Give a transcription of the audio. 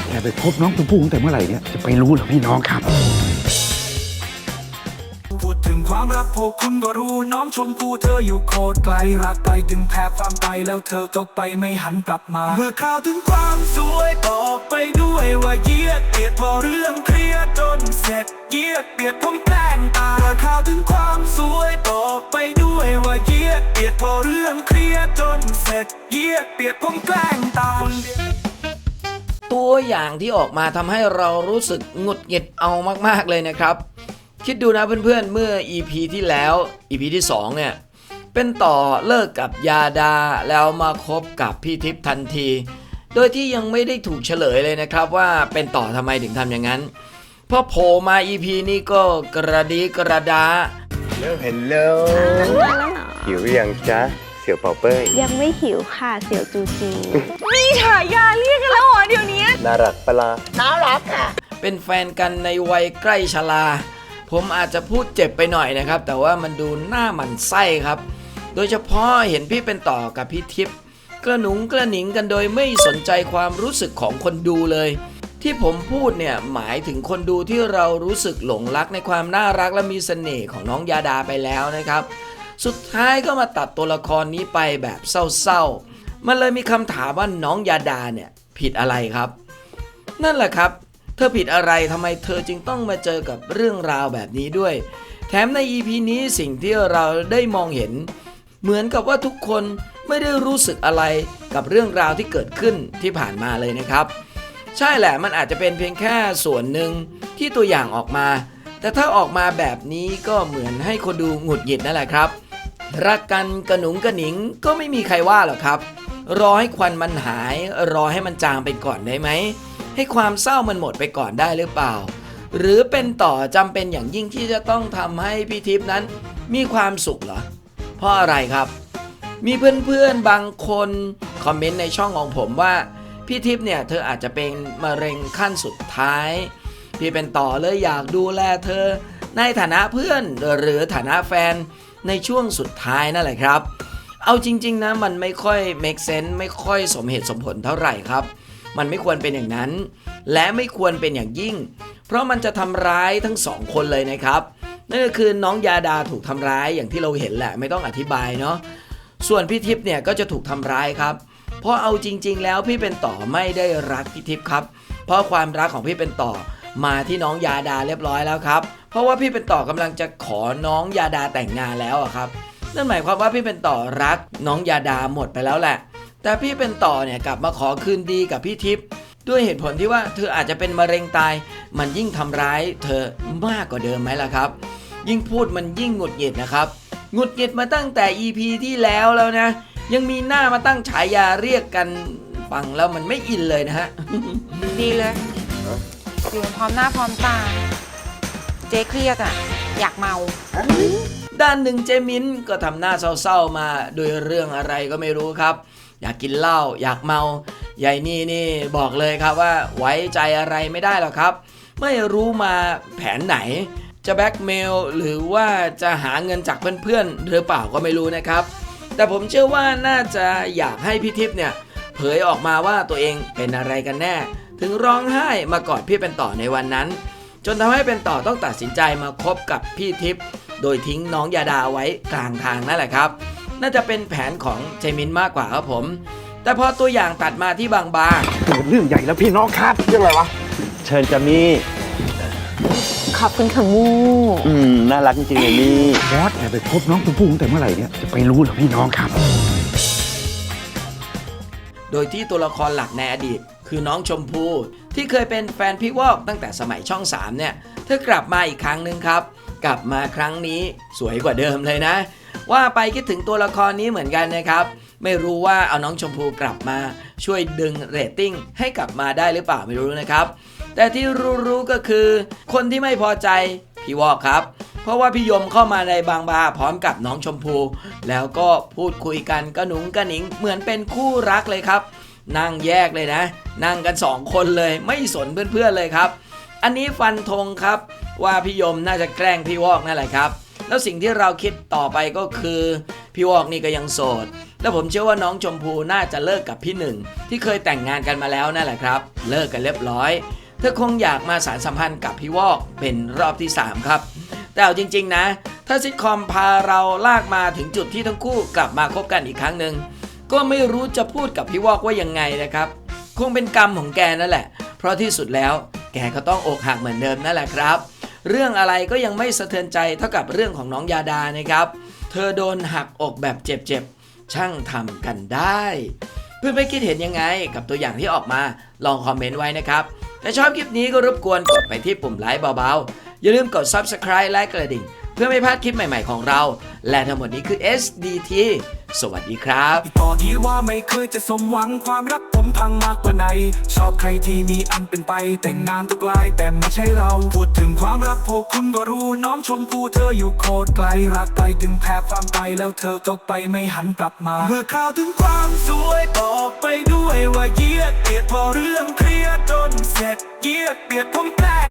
สแอบไปคบน้องชมพู่ตั้งแต่เมื่อไหร่เนี่ยจะไปรู้เหรอพี่น้องครับ พูดถึงความรักพวกคุณก็รู้น้องชมพู่เธออยู่โคตรไกลรักไปถึงแผ่ความไปแล้วเธอก็ไปไม่หันกลับมา เมื่อข่าวถึงความสวยบอกไปด้วยว่าเยียดเปียดพอเรื่องเคลียร์จนเสร็จเยียดเปียดผมแกล้งตายเมื่อข่าวถึงความสวยบอกไปด้วยว่าเยียดเปียดพอเรื่องเคลียร์จนเสร็จเยียดเปียดผมแกล้งตาย ตัวอย่างที่ออกมาทำให้เรารู้สึกหงุดหงิดเอามาก ๆ เลยนะครับ คิดดูนะเพื่อนๆเมื่อ EP ที่แล้ว EP ที่ 2 เนี่ย เป็นต่อเลิกกับยาดาแล้วมาคบกับพี่ทิพย์ทันที โดยที่ยังไม่ได้ถูกเฉลยเลยนะครับว่าเป็นต่อทำไมถึงทำอย่างนั้นพอโผล่มา EP นี้ก็กระดีกระดาเฮลโลหิวหรือยังจ๊ะ เสี่ยวเป่าเป้ย ยังไม่หิวค่ะเสี่ยวจูจี มีฉายาเรียกกันแล้วเหรอเดี๋ยวนี้ น่ารักปะลาเป็นแฟนกันในวัยใกล้ชราผมอาจจะพูดเจ็บไปหน่อยนะครับ แต่ว่ามันดูหน้าหมันไส้ครับ โดยเฉพาะเห็นพี่เป็นต่อกับพี่ทิพย์กระหนุงกระหนิงกันโดยไม่สนใจความรู้สึกของคนดูเลย ที่ผมพูดเนี่ยหมายถึงคนดูที่เรารู้สึกหลงรักในความน่ารักและมีเสน่ห์ของน้องยาดาไปแล้วนะครับ สุดท้ายก็มาตัดตัวละครนี้ไปแบบเศร้าๆ มันเลยมีคำถามว่าน้องยาดาเนี่ยผิดอะไรครับ นั่นแหละครับ เธอผิดอะไรทำไมเธอจึงต้องมาเจอกับเรื่องราวแบบนี้ด้วย แถมใน EP นี้สิ่งที่เราได้มองเห็น เหมือนกับว่าทุกคนไม่ได้รู้สึกอะไรกับเรื่องราวที่เกิดขึ้นที่ผ่านมาเลยนะครับ ใช่แหละมันอาจจะเป็นเพียงแค่ส่วนหนึ่งที่ตัวอย่างออกมา แต่ถ้าออกมาแบบนี้ก็เหมือนให้คนดูหงุดหงิดนั่นแหละครับ รักกันกระหนุงกระหนิงก็ไม่มีใครว่าหรอกครับ รอให้ควันมันหาย รอให้มันจางไปก่อนได้ไหม ให้ความเศร้ามันหมดไปก่อนได้หรือเปล่า หรือเป็นต่อจำเป็นอย่างยิ่งที่จะต้องทำให้พี่ทิพย์นั้น มีความสุขเหรอ เพราะอะไรครับ มีเพื่อนๆบางคนคอมเมนต์ในช่องของผมว่าพี่ทิพย์เนี่ยเธออาจจะเป็นมะเร็งขั้นสุดท้าย พี่เป็นต่อเลยอยากดูแลเธอ ในฐานะเพื่อนหรือฐานะแฟน ในช่วงสุดท้ายนั่นแหละครับ เอาจริง ๆนะมันไม่ค่อย make sense ไม่ค่อยสมเหตุสมผลเท่าไหร่ครับ มันไม่ควรเป็นอย่างนั้น และไม่ควรเป็นอย่างยิ่ง เพราะมันจะทำร้ายทั้งสองคนเลยนะครับนั่นก็คือน้องยาดาถูกทำร้ายอย่างที่เราเห็นแหละไม่ต้องอธิบายเนาะส่วนพี่ทิพย์เนี่ยก็จะถูกทำร้ายครับ เพราะเอาจริง ๆ แล้วพี่เป็นต่อไม่ได้รักพี่ทิพย์ครับ เพราะความรักของพี่เป็นต่อมาที่น้องยาดาเรียบร้อยแล้วครับ เพราะว่าพี่เป็นต่อกำลังจะขอน้องยาดาแต่งงานแล้วอะครับ นั่นหมายความว่าพี่เป็นต่อรักน้องยาดาหมดไปแล้วแหละ แต่พี่เป็นต่อเนี่ยกลับมาขอคืนดีกับพี่ทิพย์ด้วยเหตุผลที่ว่าเธออาจจะเป็นมะเร็งตาย มันยิ่งทำร้ายเธอมากกว่าเดิมไหมล่ะครับ ยิ่งพูดมันยิ่งหงุดหงิดนะครับหงุดหงิดมาตั้งแต่ EP ที่แล้วแล้วนะ ยังมีหน้ามาตั้งฉายาเรียกกันฟังแล้วมันไม่อินเลยนะฮะ ดีเลยอยู่กันพร้อมหน้าพร้อมตา เจ๊เครียดอะอยากเมา ด้านหนึ่งเจมินก็ทำหน้าเศร้าๆมาโดยเรื่องอะไรก็ไม่รู้ครับ อยากกินเหล้าอยากเมายายนี่นี่บอกเลยครับว่าไว้ใจอะไรไม่ได้หรอกครับ ไม่รู้มาแผนไหน จะแบ็กเมลหรือว่าจะหาเงินจากเพื่อนๆหรือเปล่าก็ไม่รู้นะครับ แต่ผมเชื่อว่าน่าจะอยากให้พี่ทิพย์เนี่ยเผยออกมาว่าตัวเองเป็นอะไรกันแน่ ถึงร้องไห้มากอดพี่เป็นต่อในวันนั้น จนทำให้เป็นต่อต้องตัดสินใจมาคบกับพี่ทิพย์โดยทิ้งน้องยาดาไว้กลางทางนั่นแหละครับ น่าจะเป็นแผนของเจมินมากกว่าครับผม แต่พอตัวอย่างตัดมาที่บางบาเกิดเรื่องใหญ่แล้วพี่น้องครับเรื่องอะไรวะ เชิญจามี่ขอบคุณค่ะมูอืมน่ารักจริงๆเลยนี่บอสแอบไปคบน้องชมพู่ตั้งแต่เมื่อไหร่เนี่ยจะไปรู้เหรอพี่น้องครับ โดยที่ตัวละครหลักในอดีต คือน้องชมพู่ ที่เคยเป็นแฟนพี่วอกตั้งแต่สมัยช่อง 3 เนี่ย เธอกลับมาอีกครั้งหนึ่งครับ กลับมาครั้งนี้สวยกว่าเดิมเลยนะ ว่าไปคิดถึงตัวละครนี้เหมือนกันนะครับ ไม่รู้ว่าเอาน้องชมพูกลับมาช่วยดึงเรตติ้งให้กลับมาได้หรือเปล่าไม่รู้นะครับ แต่ที่รู้ๆก็คือ คนที่ไม่พอใจพี่วอกครับเพราะว่าพี่ยมเข้ามาในบางบาพร้อมกับน้องชมพู แล้วก็พูดคุยกันกระหนุงกระหนิงเหมือนเป็นคู่รักเลยครับ นั่งแยกเลยนะ นั่งกันสองคนเลยไม่สนเพื่อนๆเลยครับ อันนี้ฟันธงครับว่าพี่ยมน่าจะแกล้งพี่วอกนั่นแหละครับ แล้วสิ่งที่เราคิดต่อไปก็คือ พี่วอกนี่ก็ยังโสด และผมเชื่อว่าน้องชมพูน่าจะเลิกกับพี่หนึ่งที่เคยแต่งงานกันมาแล้วนั่นแหละครับ เลิกกันเรียบร้อย เธอคงอยากมาสารสัมพันธ์กับพี่วอกเป็นรอบที่ 3 ครับ แต่เอาจริง ๆ นะ ถ้าซิทคอมพาเราลากมาถึงจุดที่ทั้งคู่กลับมาคบกันอีกครั้งหนึ่ง ก็ไม่รู้จะพูดกับพี่วอกว่ายังไงนะครับ คงเป็นกรรมของแกนั่นแหละ เพราะที่สุดแล้วแกก็ต้องอกหักเหมือนเดิมนั่นแหละครับ เรื่องอะไรก็ยังไม่สะเทือนใจเท่ากับเรื่องของน้องยาดานะครับ เธอโดนหักอกแบบเจ็บๆ ช่างทำกันได้ เพื่อนๆคิดเห็นยังไงกับตัวอย่างที่ออกมา ลองคอมเมนต์ไว้นะครับ ถ้าชอบคลิปนี้ก็รบกวนกดไปที่ปุ่มไลค์เบาๆ อย่าลืมกด Subscribe และกระดิ่ง เพื่อไม่พลาดคลิปใหม่ๆของเรา และทั้งหมดนี้คือ SDT สวัสดีครับบอกดีว่าไม่เคยจะสมหวังความรักผมพังมากกว่าไหน ชอบใครที่มีอันเป็นไป แต่งงานทุกลายแต่ไม่ใช่เรา พูดถึงความรักพวกคุณก็รู้ น้องชมพู่เธออยู่โคตรไกลรักไปถึงแพ้ความไปแล้วเธอก็ไปไม่หันกลับมา เมื่อข่าวถึงความสวยบอกไปด้วยว่าเยียดเกลียดพอเรื่องเครียดจนเสร็จเยียดเกลียดผมแปล